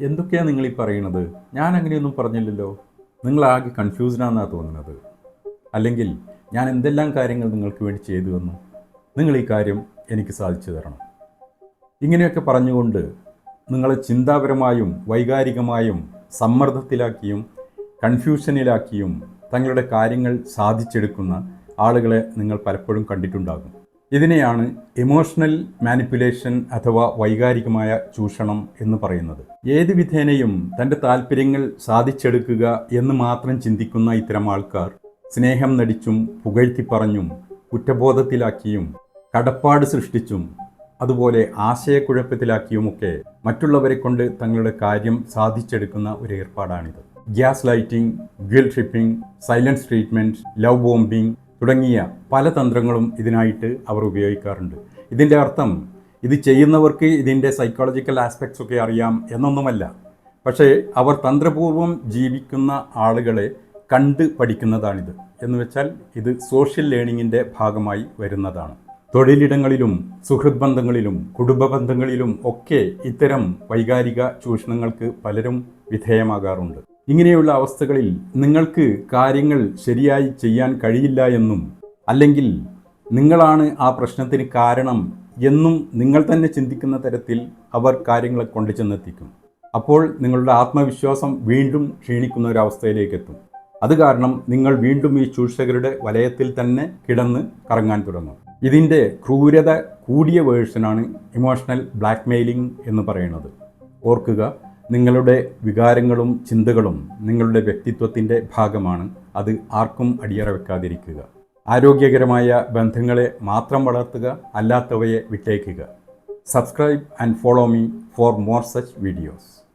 എന്തൊക്കെയാണ് നിങ്ങൾ ഈ പറയുന്നത് ഞാൻ അങ്ങനെയൊന്നും പറഞ്ഞില്ലല്ലോ. നിങ്ങൾ ആകെ കൺഫ്യൂസ്ഡാണെന്നാണ് തോന്നുന്നത് അല്ലെങ്കിൽ ഞാൻ എന്തെല്ലാം കാര്യങ്ങൾ നിങ്ങൾക്ക് വേണ്ടി ചെയ്തു തന്നു? നിങ്ങൾ ഈ കാര്യം എനിക്ക് സാധിച്ചു തരണം. ഇങ്ങനെയൊക്കെ പറഞ്ഞുകൊണ്ട് നിങ്ങളെ ചിന്താപരമായും വൈകാരികമായും സമ്മർദ്ദത്തിലാക്കിയും കൺഫ്യൂഷനിലാക്കിയും തങ്ങളുടെ കാര്യങ്ങൾ സാധിച്ചെടുക്കുന്ന ആളുകളെ നിങ്ങൾ പലപ്പോഴും കണ്ടിട്ടുണ്ടാകും. ഇതിനെയാണ് ഇമോഷണൽ മാനിപ്പുലേഷൻ അഥവാ വൈകാരികമായ ചൂഷണം എന്ന് പറയുന്നത്. ഏത് വിധേനയും തന്റെ താല്പര്യങ്ങൾ സാധിച്ചെടുക്കുക എന്ന് മാത്രം ചിന്തിക്കുന്ന ഇത്തരം ആൾക്കാർ സ്നേഹം നടിച്ചും പുകഴ്ത്തി പറഞ്ഞും കുറ്റബോധത്തിലാക്കിയും കടപ്പാട് സൃഷ്ടിച്ചും അതുപോലെ ആശയക്കുഴപ്പത്തിലാക്കിയുമൊക്കെ മറ്റുള്ളവരെ കൊണ്ട് തങ്ങളുടെ കാര്യം സാധിച്ചെടുക്കുന്ന ഒരു ഏർപ്പാടാണിത്. Gaslighting guilt tripping silence treatment love bombing തുടങ്ങിയ പല തന്ത്രങ്ങളും ഇതിനായിട്ട് അവർ ഉപയോഗിക്കാറുണ്ട്. ഇതിന്റെ അർത്ഥം ഇത് ചെയ്യുന്നവർക്ക് ഇതിന്റെ സൈക്കോളജിക്കൽ ആസ്പെക്ട്സ് ഒക്കെ അറിയാം എന്നൊന്നുമല്ല. പക്ഷേ അവർ തന്ത്രപൂർവം ജീവിക്കുന്ന ആളുകളെ കണ്ട് പഠിക്കുന്നതാണിത്. എന്ന് വെച്ചാൽ ഇത് സോഷ്യൽ ലേണിങ്ങിന്റെ ഭാഗമായി വരുന്നതാണ്. തൊഴിലിടങ്ങളിലും സുഹൃത് ബന്ധങ്ങളിലും കുടുംബ ബന്ധങ്ങളിലും ഒക്കെ ഇത്തരം വൈകാരിക ചൂഷണങ്ങൾക്ക് പലരും വിധേയമാകാറുണ്ട്. ഇങ്ങനെയുള്ള അവസ്ഥകളിൽ നിങ്ങൾക്ക് കാര്യങ്ങൾ ശരിയായി ചെയ്യാൻ കഴിയില്ല എന്നും അല്ലെങ്കിൽ നിങ്ങളാണ് ആ പ്രശ്നത്തിന് കാരണം എന്നും നിങ്ങൾ തന്നെ ചിന്തിക്കുന്ന തരത്തിൽ അവർ കാര്യങ്ങളെ കൊണ്ടു ചെന്നെത്തിക്കും. അപ്പോൾ നിങ്ങളുടെ ആത്മവിശ്വാസം വീണ്ടും ക്ഷീണിക്കുന്ന ഒരു അവസ്ഥയിലേക്ക് എത്തും അത് കാരണം നിങ്ങൾ വീണ്ടും ഈ ചൂഷകരുടെ വലയത്തിൽ തന്നെ കിടന്ന് കറങ്ങാൻ തുടങ്ങും. ഇതിന്റെ ക്രൂരത കൂടിയ വേർഷനാണ് ഇമോഷണൽ ബ്ലാക്ക്മെയിലിംഗ് എന്ന് പറയുന്നത്. ഓർക്കുക നിങ്ങളുടെ വികാരങ്ങളും ചിന്തകളും നിങ്ങളുടെ വ്യക്തിത്വത്തിന്റെ ഭാഗമാണ്. അത് ആർക്കും അടിയറ വെക്കാതിരിക്കുക. ആരോഗ്യകരമായ ബന്ധങ്ങളെ മാത്രം വളർത്തുക അല്ലാത്തവയെ വിട്ടേക്കുക. Subscribe and follow me for more such videos